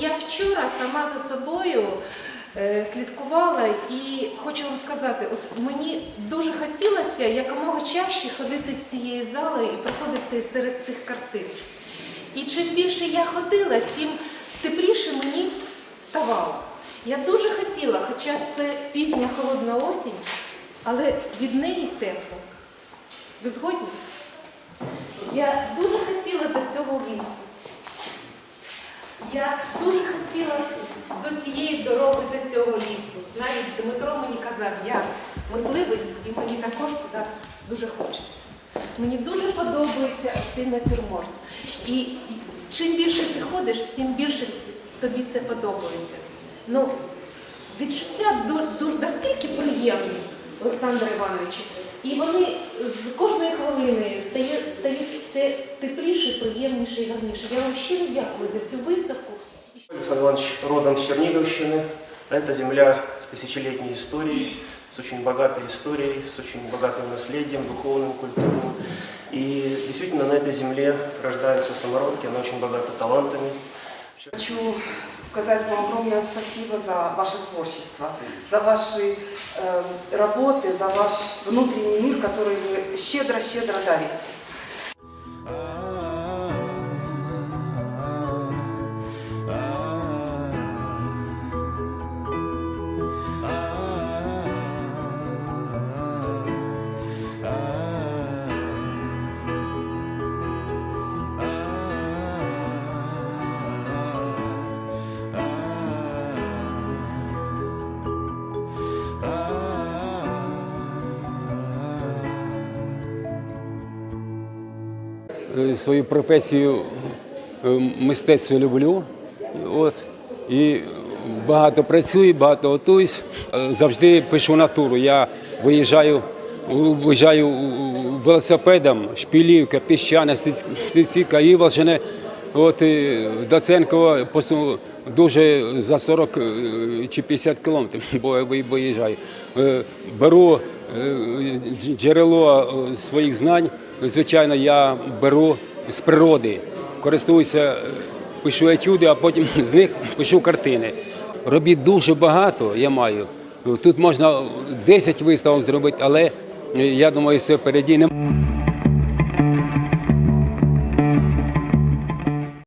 Я вчора сама за собою е, слідкувала і хочу вам сказати, от мені дуже хотілося якомога чаще ходити цією залою і проходити серед цих картин. І чим більше я ходила, тим тепліше мені ставало. Я дуже хотіла, хоча це пізня холодна осінь, але від неї тепло. Ви згодні? Я дуже хотіла до цього лісу. Я дуже хотіла до цієї дороги, до цього лісу. Навіть Дмитро мені казав, я мисливець, і мені також туди дуже хочеться. Мені дуже подобається цей натюрморт. І чим більше ти ходиш, тим більше тобі це подобається. Ну, відчуття настільки приємні, Олександре Івановичу. І вони з приємніше і гарніше. Я вам щиро дякую за цю виставку. Александр Иванович родом с Черниговщины. А Это земля с тысячелетней историей, с очень богатой историей, с очень богатым наследием, духовным, культурным. И действительно на этой земле рождаются самородки, она очень богата талантами. Хочу сказать вам огромное спасибо за ваше творчество, за ваши э, работы, за ваш внутренний мир, который вы щедро-щедро дарите. Свою професію е, мистецтво люблю. От, і багато працюю, багато готуюсь. Е, Завжди пишу натуру. Я виїжджаю, виїжджаю велосипедом, Шпілівка, Піщана, Стецівка, Іволжине. От посу- дуже за 40 е, чи 50 кілометрів, бо я виїжджаю. Е, Беру е, джерело е, своїх знань. Звичайно, я беру з природи, користуюся, е, пишу етюди, а потім з них пишу картини. Робіт дуже багато я маю. Тут можна 10 виставок зробити, але е, я думаю, все впереді. Не